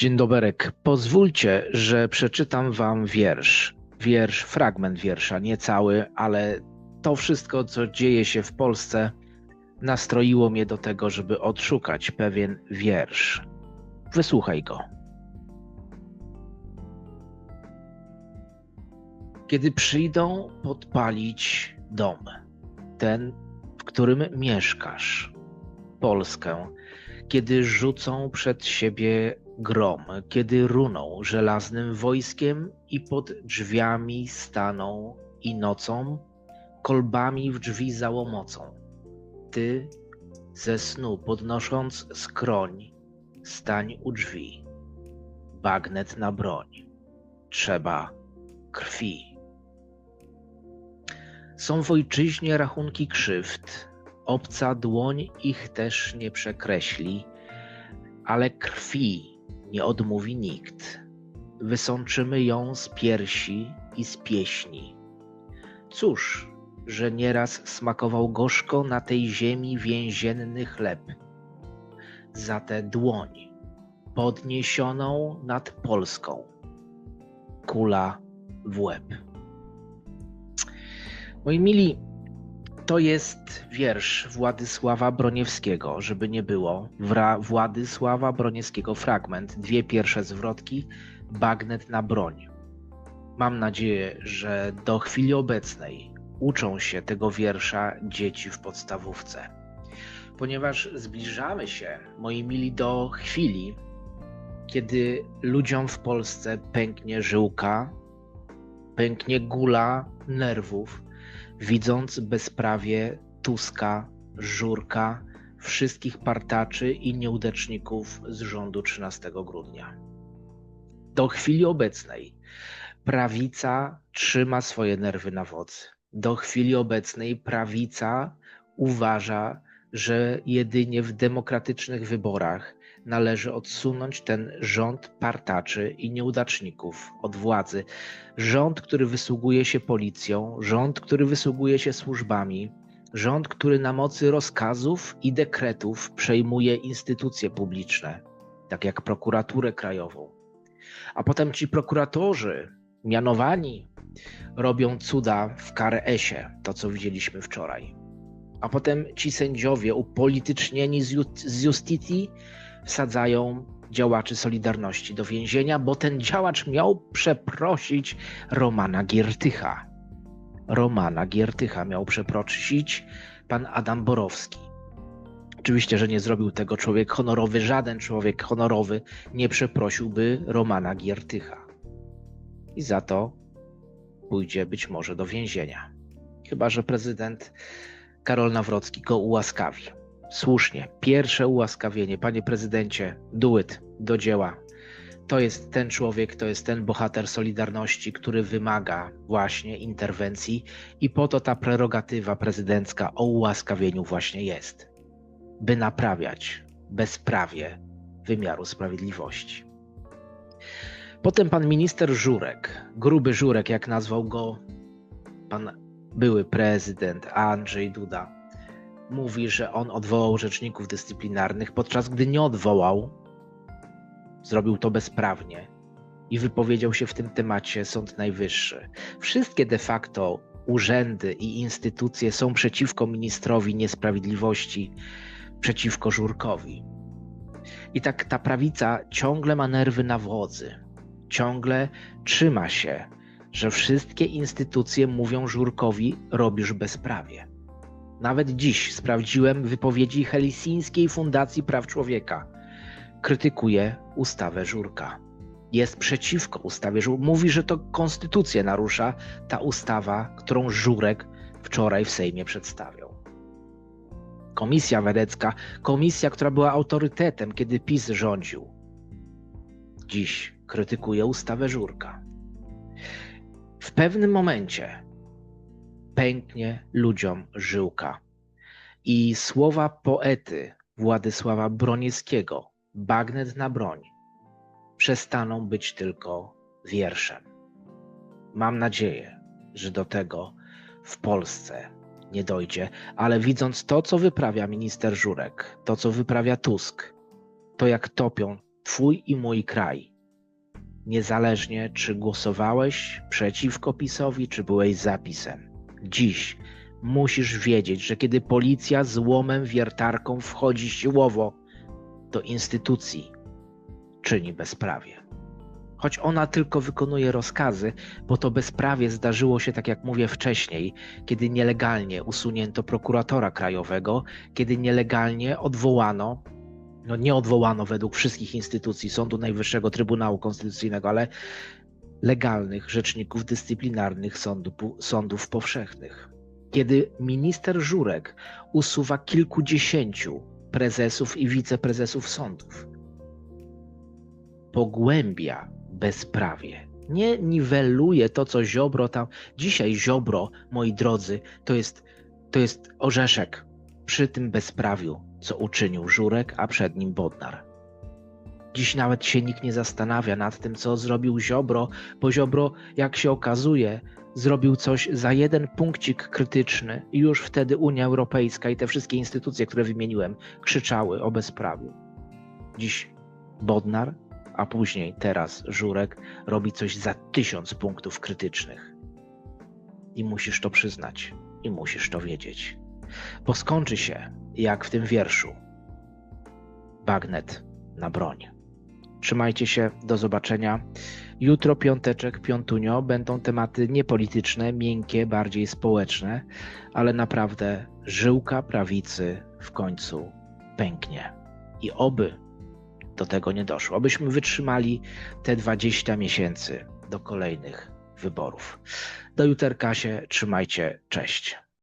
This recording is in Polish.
Dzień doberek. Pozwólcie, że przeczytam wam wiersz. Wiersz, fragment wiersza, nie cały, ale to wszystko, co dzieje się w Polsce, nastroiło mnie do tego, żeby odszukać pewien wiersz. Wysłuchaj go. Kiedy przyjdą podpalić dom, ten, w którym mieszkasz, Polskę, kiedy rzucą przed siebie grom, kiedy runą żelaznym wojskiem i pod drzwiami staną i nocą kolbami w drzwi załomocą. Ty ze snu podnosząc skroń, stań u drzwi. Bagnet na broń. Trzeba krwi. Są w ojczyźnie rachunki krzywd, obca dłoń ich też nie przekreśli, ale krwi nie odmówi nikt. Wysączymy ją z piersi i z pieśni. Cóż, że nieraz smakował gorzko na tej ziemi więzienny chleb. Za tę dłoń podniesioną nad Polską. Kula w łeb. Moi mili, to jest wiersz Władysława Broniewskiego, żeby nie było. Wra Władysława Broniewskiego fragment, dwie pierwsze zwrotki, bagnet na broń. Mam nadzieję, że do chwili obecnej uczą się tego wiersza dzieci w podstawówce. Ponieważ zbliżamy się, moi mili, do chwili, kiedy ludziom w Polsce pęknie żyłka, pęknie gula nerwów, widząc bezprawie Tuska, Żurka, wszystkich partaczy i nieudaczników z rządu 13 grudnia. Do chwili obecnej prawica trzyma swoje nerwy na wodzy. Do chwili obecnej prawica uważa, że jedynie w demokratycznych wyborach należy odsunąć ten rząd partaczy i nieudaczników od władzy. Rząd, który wysługuje się policją, rząd, który wysługuje się służbami, rząd, który na mocy rozkazów i dekretów przejmuje instytucje publiczne, tak jak prokuraturę krajową. A potem ci prokuratorzy, mianowani, robią cuda w KRS-ie, to co widzieliśmy wczoraj. A potem ci sędziowie upolitycznieni z, ju- z wsadzają działaczy Solidarności do więzienia, bo ten działacz miał przeprosić Romana Giertycha. Romana Giertycha miał przeprosić pan Adam Borowski. Oczywiście, że nie zrobił tego człowiek honorowy, żaden człowiek honorowy nie przeprosiłby Romana Giertycha. I za to pójdzie być może do więzienia. Chyba, że prezydent Karol Nawrocki go ułaskawi. Słusznie, pierwsze ułaskawienie. Panie prezydencie, do it, do dzieła. To jest ten człowiek, to jest ten bohater Solidarności, który wymaga właśnie interwencji i po to ta prerogatywa prezydencka o ułaskawieniu właśnie jest, by naprawiać bezprawie wymiaru sprawiedliwości. Potem pan minister Żurek, gruby Żurek, jak nazwał go pan były prezydent Andrzej Duda, mówi, że on odwołał rzeczników dyscyplinarnych, podczas gdy nie odwołał, zrobił to bezprawnie i wypowiedział się w tym temacie Sąd Najwyższy. Wszystkie de facto urzędy i instytucje są przeciwko ministrowi niesprawiedliwości, przeciwko Żurkowi. I tak ta prawica ciągle ma nerwy na wodzy, ciągle trzyma się, że wszystkie instytucje mówią Żurkowi: robisz bezprawie. Nawet dziś sprawdziłem wypowiedzi Helsińskiej Fundacji Praw Człowieka. Krytykuje ustawę Żurka. Jest przeciwko ustawie Żurka. Mówi, że to konstytucję narusza ta ustawa, którą Żurek wczoraj w Sejmie przedstawiał. Komisja Wedecka, komisja, która była autorytetem, kiedy PiS rządził, dziś krytykuje ustawę Żurka. W pewnym momencie pęknie ludziom żyłka. I słowa poety Władysława Broniewskiego, bagnet na broń, przestaną być tylko wierszem. Mam nadzieję, że do tego w Polsce nie dojdzie, ale widząc to, co wyprawia minister Żurek, to, co wyprawia Tusk, to jak topią Twój i mój kraj. Niezależnie, czy głosowałeś przeciwko PiSowi, czy byłeś za PiSem. Dziś musisz wiedzieć, że kiedy policja z łomem wiertarką wchodzi siłowo do instytucji, czyni bezprawie. Choć ona tylko wykonuje rozkazy, bo to bezprawie zdarzyło się, tak jak mówię wcześniej, kiedy nielegalnie usunięto prokuratora krajowego, kiedy nielegalnie odwołano, no nie odwołano według wszystkich instytucji Sądu Najwyższego Trybunału Konstytucyjnego, ale legalnych rzeczników dyscyplinarnych sądu, sądów powszechnych. Kiedy minister Żurek usuwa kilkudziesięciu prezesów i wiceprezesów sądów, pogłębia bezprawie. Nie niweluje to, co Ziobro tam. Dzisiaj Ziobro, moi drodzy, to jest, to jest orzeszek przy tym bezprawiu, co uczynił Żurek, a przed nim Bodnar. Dziś nawet się nikt nie zastanawia nad tym, co zrobił Ziobro, bo Ziobro, jak się okazuje, zrobił coś za jeden punkcik krytyczny i już wtedy Unia Europejska i te wszystkie instytucje, które wymieniłem, krzyczały o bezprawiu. Dziś Bodnar a później teraz Żurek robi coś za tysiąc punktów krytycznych. I musisz to przyznać, i musisz to wiedzieć. Bo skończy się, jak w tym wierszu. Bagnet na broń. Trzymajcie się, do zobaczenia. Jutro piąteczek, piątunio, będą tematy niepolityczne, miękkie, bardziej społeczne, ale naprawdę żyłka prawicy w końcu pęknie. I oby do tego nie doszło. Abyśmy wytrzymali te 20 miesięcy do kolejnych wyborów. Do juterka się trzymajcie. Cześć.